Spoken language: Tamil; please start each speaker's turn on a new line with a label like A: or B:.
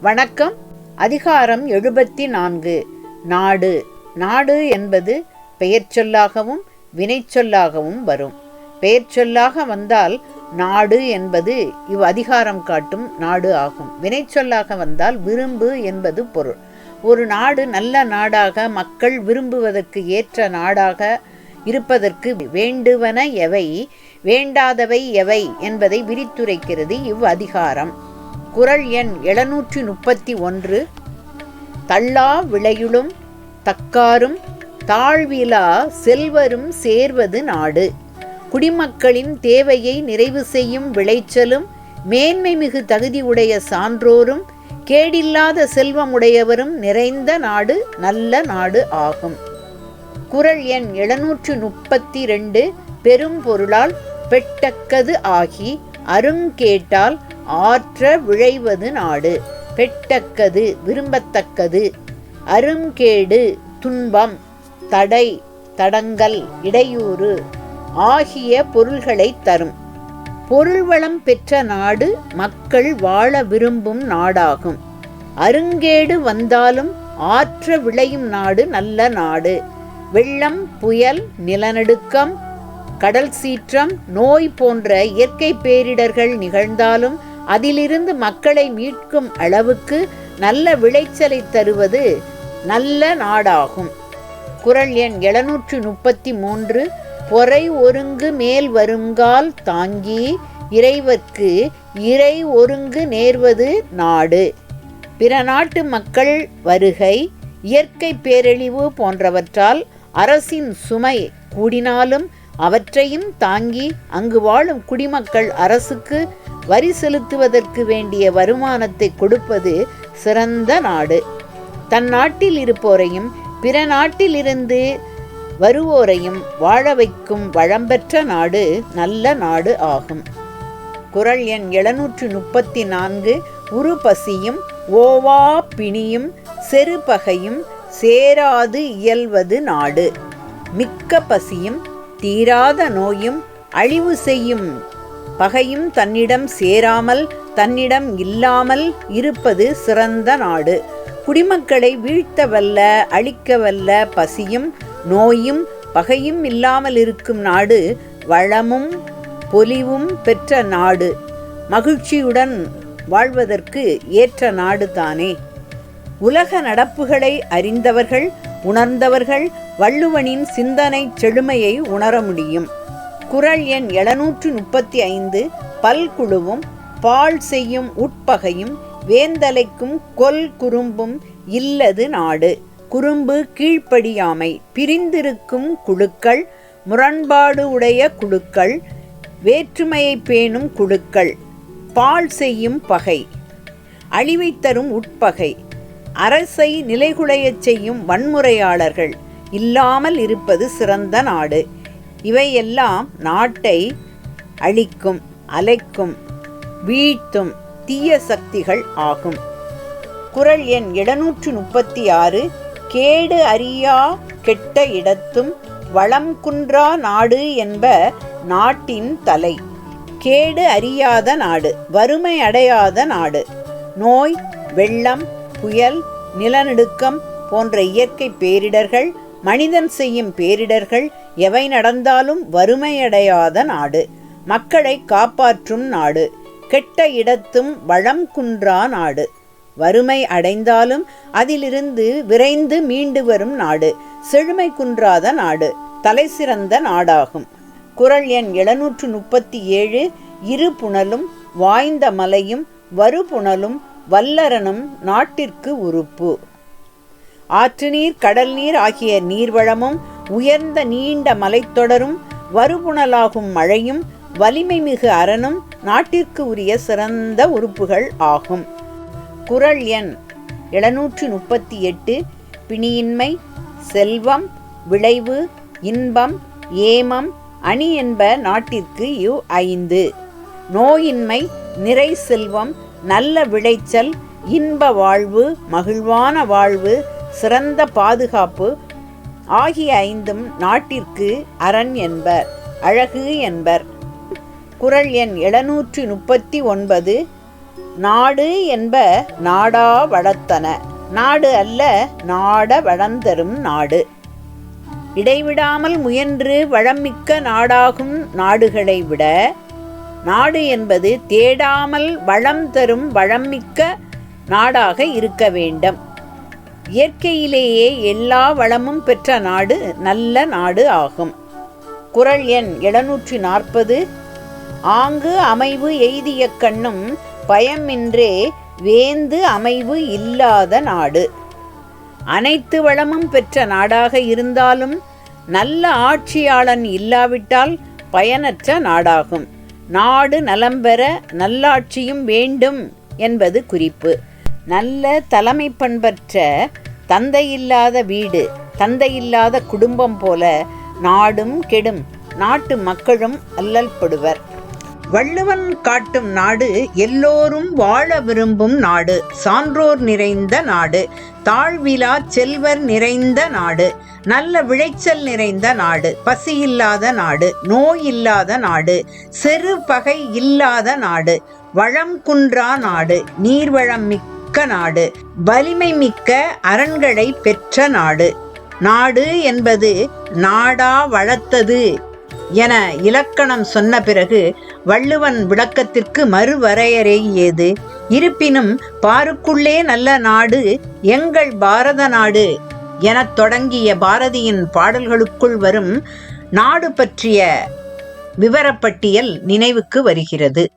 A: வணக்கம். அதிகாரம் எழுபத்தி நான்கு நாடு. நாடு என்பது பெயர்ச்சொல்லாகவும் வினைச்சொல்லாகவும் வரும். பெயர்ச்சொல்லாக வந்தால் நாடு என்பது இவ் அதிகாரம் காட்டும் நாடு ஆகும். வினைச்சொல்லாக வந்தால் விரும்பு என்பது பொருள். ஒரு நாடு நல்ல நாடாக மக்கள் விரும்புவதற்கு ஏற்ற நாடாக இருப்பதற்கு வேண்டுவன எவை? வேண்டாதவை எவை என்பதை விரித்துரைக்கிறது இவ் அதிகாரம். குறள் எண் எழுநூற்றி முப்பத்தி ஒன்று தள்ளா விளையுளும் தக்காரும் தாழ்விலா செல்வரும் சேர்வது நாடு. குடிமக்களின் தேவையை நிறைவு செய்யும் விளைச்சலும் மேன்மை மிகு தகுதி உடைய சான்றோரும் கேடில்லாத செல்வமுடையவரும் நிறைந்த நாடு நல்ல நாடு ஆகும். குறள் எண் எழுநூற்று முப்பத்தி ரெண்டு பெரும் பொருளால் பெட்டக்கது ஆகி அருங்கேட்டால் ஆற்ற விழைவது நாடு. பெட்டக்கது விரும்பத்தக்கது. அருங்கேடு துன்பம் தடை தடங்கல் இடையூறு ஆகிய பொருள்களை தரும். பொருள்வளம் பெற்ற நாடு மக்கள் வாழ விரும்பும் நாடாகும். அருங்கேடு வந்தாலும் ஆற்ற விளையும் நாடு நல்ல நாடு. வெள்ளம் புயல் நிலநடுக்கம் கடல் சீற்றம் நோய் போன்ற இயற்கை பேரிடர்கள் நிகழ்ந்தாலும் அதிலிருந்து மக்களை மீட்கும் அளவுக்கு நல்ல விளைச்சலை தருவது நல்ல நாடாகும். குறள் எண் எழுநூற்று முப்பத்தி மூன்று பொறை ஒருங்கு மேல் வருங்கால் தாங்கி இறைவர்க்கு இறை ஒருங்கு நேர்வது நாடு. பிற நாட்டு மக்கள் வருகை இயற்கை பேரழிவு போன்றவற்றால் அரசின் சுமை கூடினாலும் அவற்றையும் தாங்கி அங்கு வாழும் குடிமக்கள் அரசுக்கு வரி செலுத்துவதற்கு வேண்டிய வருமானத்தை கொடுப்பது சிறந்த நாடு. தன் நாட்டில் இருப்போரையும் பிற நாட்டிலிருந்து வருவோரையும் வாழ வைக்கும் வளம்பெற்ற நாடு நல்ல நாடு ஆகும். குறள் எண் எழுநூற்று முப்பத்தி நான்கு உரு பசியும் ஓவா பிணியும் செருபகையும் சேராது இயல்வது நாடு. மிக்க பசியும் தீராத நோயும் அழிவு செய்யும் பகையும் தன்னிடம் சேராமல் தன்னிடம் இல்லாமல் இருப்பது சிறந்த நாடு. குடிமக்களை வீழ்த்தவல்ல அழிக்கவல்ல பசியும் நோயும் பகையும் இல்லாமல் இருக்கும் நாடு வளமும் பொலிவும் பெற்ற நாடு. மகிழ்ச்சியுடன் வாழ்வதற்கு ஏற்ற நாடு தானே உலக நடப்புகளை அறிந்தவர்கள் உணர்ந்தவர்கள் வள்ளுவனின் சிந்தனை செழுமையை உணர முடியும். குறள் எண் எழுநூற்று முப்பத்தி ஐந்து பல்குழுவும் பால் செய்யும் உட்பகையும் வேந்தலைக்கும் கொல் குறும்பும் இல்லது நாடு. குறும்பு கீழ்ப்படியாமை பிரிந்திருக்கும் குழுக்கள் முரண்பாடு உடைய குழுக்கள் வேற்றுமையை பேணும் குழுக்கள். பால் செய்யும் பகை அழிவை தரும் உட்பகை. அரசை நிலைகுலையச் செய்யும் வன்முறையாளர்கள். இல்லாமல் இருப்பது சிறந்த நாடு. இவையெல்லாம் நாட்டை அழிக்கும் அலைக்கும் வீழ்த்தும் தீய சக்திகள் ஆகும். குறள் எண் எழுநூற்று முப்பத்தி ஆறு கேடு அறியா கெட்ட இடத்தும் வளம் குன்றா நாடு என்ப நாட்டின் தலை. கேடு அறியாத நாடு வறுமை அடையாத நாடு. நோய் வெள்ளம் புயல் நிலநடுக்கம் போன்ற இயற்கை பேரிடர்கள் மனிதன் செய்யும் பேரிடர்கள் எவை நடந்தாலும் வறுமையடையாத நாடு. மக்களை காப்பாற்றும் நாடு. கெட்ட இடத்தும் வளம் குன்றா நாடு. வறுமை அடைந்தாலும் அதிலிருந்து விரைந்து மீண்டு வரும் நாடு. செழுமை குன்றாத நாடு. தலை சிறந்த நாடாகும். குறள் எண் எழுநூற்று முப்பத்தி ஏழு. இரு புனலும் வாய்ந்த மலையும் வறுபுணலும் வல்லரனும் நாட்டிற்கு உறுப்பு. ஆற்று நீர் கடல் நீர் ஆகிய நீர்வளமும் உயர்ந்த நீண்ட மலைத்தொடரும் வறுபுணலாகும் மழையும் வலிமை மிகு அரணும் நாட்டிற்கு உரிய சிறந்த உறுப்புகள் ஆகும். குறள் எண் எழுநூற்று முப்பத்தி எட்டு பிணியின்மை செல்வம் விளைவு இன்பம் ஏமம் அணி என்ப நாட்டிற்கு இவ் ஐந்து. நோயின்மை நிறை செல்வம் நல்ல விளைச்சல் இன்ப வாழ்வு மகிழ்வான வாழ்வு சிறந்த பாதுகாப்பு ஆகிய ஐந்தும் நாட்டிற்கு அரண் என்பர் அழகு என்பர். குறள் எண் எழுநூற்று முப்பத்தி ஒன்பது நாடு என்ப நாடா வளர்த்தன நாடு அல்ல நாட வளர்ந்தரும் நாடு. இடைவிடாமல் முயன்று வளமிக்க நாடாகும் நாடுகளை விட நாடு என்பது தேடாமல் வளம் தரும் வளமிக்க நாடாக இருக்க வேண்டும். இயற்கையிலேயே எல்லா வளமும் பெற்ற நாடு நல்ல நாடு ஆகும். குறள் எண் எழுநூற்றி நாற்பது ஆங்கு அமைவு எய்திய கண்ணும் பயமின்றே வேந்து அமைவு இல்லாத நாடு. அனைத்து வளமும் பெற்ற நாடாக இருந்தாலும் நல்ல ஆட்சியாளன் இல்லாவிட்டால் பயனற்ற நாடாகும். நாடு நலம்பெற நல்லாட்சியும் வேண்டும் என்பது குறிப்பு. நல்ல தலைமை பண்பற்ற தந்தையில்லாத வீடு தந்தையில்லாத குடும்பம் போல நாடும் கெடும் நாட்டு மக்களும் அல்லல்படுவர் வள்ளுவன் காட்டும் நாடு எல்லோரும் வாழ விரும்பும் நாடு சான்றோர் நிறைந்த நாடு தாழ்விலா செல்வர் நிறைந்த நாடு நல்ல விளைச்சல் நிறைந்த நாடு பசியில்லாத நாடு நோய் இல்லாத நாடு செரு பகை இல்லாத நாடு வளம் குன்றா நாடு நீர்வளம் மிக்க நாடு வலிமை மிக்க அரண்களை பெற்ற நாடு. நாடு என்பது நாடா வளர்த்தது என இலக்கணம் சொன்ன பிறகு வள்ளுவன் விளக்கத்திற்கு மறுவரையறை ஏது இருப்பினும் பாருக்குள்ளே நல்ல நாடு எங்கள் பாரத நாடு எனத் தொடங்கிய பாரதியின் பாடல்களுக்குள் வரும் நாடு பற்றிய விவரப்பட்டியல் நினைவுக்கு வருகிறது.